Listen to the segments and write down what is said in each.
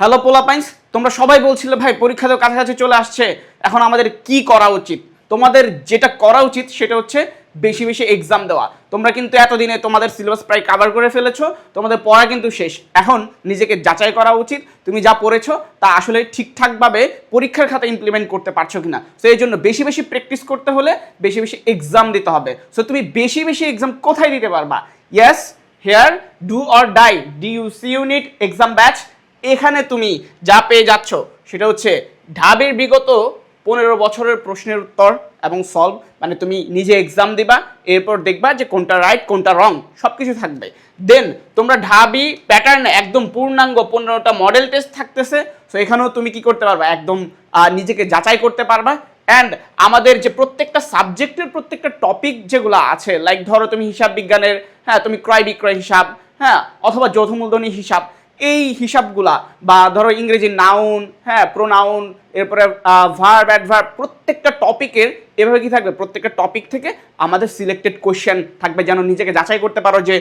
Hello পোলা Pines তোমরা সবাই বলছিলে, ভাই, পরীক্ষা তো কাছাকাছি চলে আসছে। এখন আমাদের কি করা উচিত? তোমাদের যেটা করা উচিত, সেটা হচ্ছে বেশি বেশি এক্সাম দেওয়া। তোমরা কিন্তু এতদিনে তোমাদের সিলেবাস প্রায় কাভার করে ফেলেছো, তোমাদের পড়া কিন্তু শেষ। এখন নিজেকে যাচাই করা উচিত, তুমি যা পড়েছো তা আসলে ঠিকঠাকভাবে পরীক্ষার খাতে ইমপ্লিমেন্ট করতে পারছ কিনা। সো এই জন্য বেশি বেশি প্র্যাকটিস করতে হলে বেশি বেশি এক্সাম দিতে হবে। সো তুমি বেশি বেশি এক্সাম কোথায় দিতে পারবা? Yes here do or die D U C unit exam batch এখানে তুমি যা পেয়ে যাচ্ছ, সেটা হচ্ছে ঢাবির বিগত পনেরো বছরের প্রশ্নের উত্তর এবং সলভ মানে তুমি নিজে এক্সাম দিবা, এরপর দেখবা যে কোনটা রাইট কোনটা রং সব কিছু থাকবে। দেন তোমরা ঢাবি প্যাটার্নে একদম পূর্ণাঙ্গ পনেরোটা মডেল টেস্ট থাকতেছে সো এখানেও তুমি কি করতে পারবা? একদম নিজেকে যাচাই করতে পারবা। অ্যান্ড আমাদের যে প্রত্যেকটা সাবজেক্টের প্রত্যেকটা টপিক যেগুলো আছে লাইক ধরো তুমি হিসাব বিজ্ঞানের হ্যাঁ তুমি ক্রয় বিক্রয় হিসাব হ্যাঁ অথবা যৌথ মূলধনী হিসাব এই হিসাবগুলা বা ধরো ইংরেজি নাউন হ্যাঁ প্রোনাউন এরপরে ভার্ব অ্যাডভার্ব প্রত্যেকটা টপিকের এভাবে কি থাকবে? প্রত্যেকটা টপিক থেকে আমাদের সিলেক্টেড কোয়েশ্চেন থাকবে, যেন নিজেকে যাচাই করতে পারো যে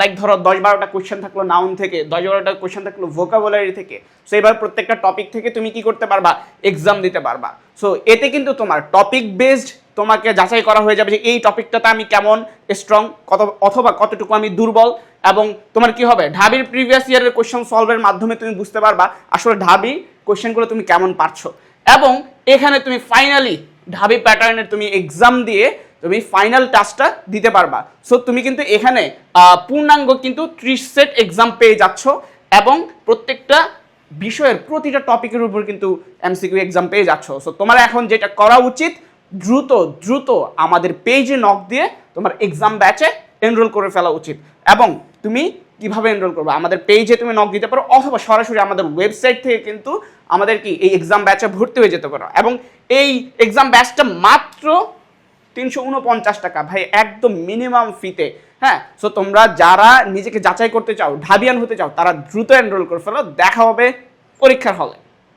লাইক ধরো দশ বারোটা কোয়েশ্চেন থাকল নাউন থেকে, দশ বারোটা কোয়েশ্চেন থাকল ভোকাবুলারি থেকে। সো এবার প্রত্যেকটা টপিক থেকে তুমি কি করতে পারবা? এক্সাম দিতে পারবা। সো এতে কিন্তু তোমার টপিক বেসড তোমাকে যাচাই করা হয়ে যাবে যে এই টপিকটাতে আমি কেমন স্ট্রং কত, অথবা কতটুকু আমি দুর্বল, এবং তোমার কি হবে? ঢাবির প্রিভিয়াস ইয়ারের কোশ্চেন সলভের মাধ্যমে তুমি বুঝতে পারবা আসলে ঢাবি কোশ্চেনগুলো তুমি কেমন পারছ। এবং এখানে তুমি ফাইনালি ঢাবি প্যাটার্নের তুমি এক্সাম দিয়ে তুমি ফাইনাল টাস্কটা দিতে পারবা। সো তুমি কিন্তু এখানে পূর্ণাঙ্গ কিন্তু ত্রিশ সেট এক্সাম পেয়ে যাচ্ছ এবং প্রত্যেকটা বিষয়ের প্রতিটা টপিকের উপর কিন্তু এমসিকিউ এক্সাম পেয়ে যাচ্ছ। সো তোমার এখন যেটা করা উচিত দ্রুত দ্রুত আমাদের পেজে নক দিয়ে তোমার এক্সাম ব্যাচে এনরোল করে ফেলা উচিত। এবং তুমি কীভাবে এনরোল করবে? আমাদের পেজে তুমি নক দিতে পারো, অথবা সরাসরি আমাদের ওয়েবসাইট থেকে কিন্তু আমাদের কি এই এক্সাম ব্যাচে ভর্তি হয়ে যেতে পারো। এবং এই এক্সাম ব্যাচটা মাত্র তিনশো উনপঞ্চাশ টাকা। ভাই, একদম মিনিমাম ফিতে হ্যাঁ সো তোমরা যারা নিজেকে যাচাই করতে চাও, ঢাবিয়ান হতে চাও, তারা দ্রুত এনরোল করে ফেলো, দেখা হবে পরীক্ষার হলে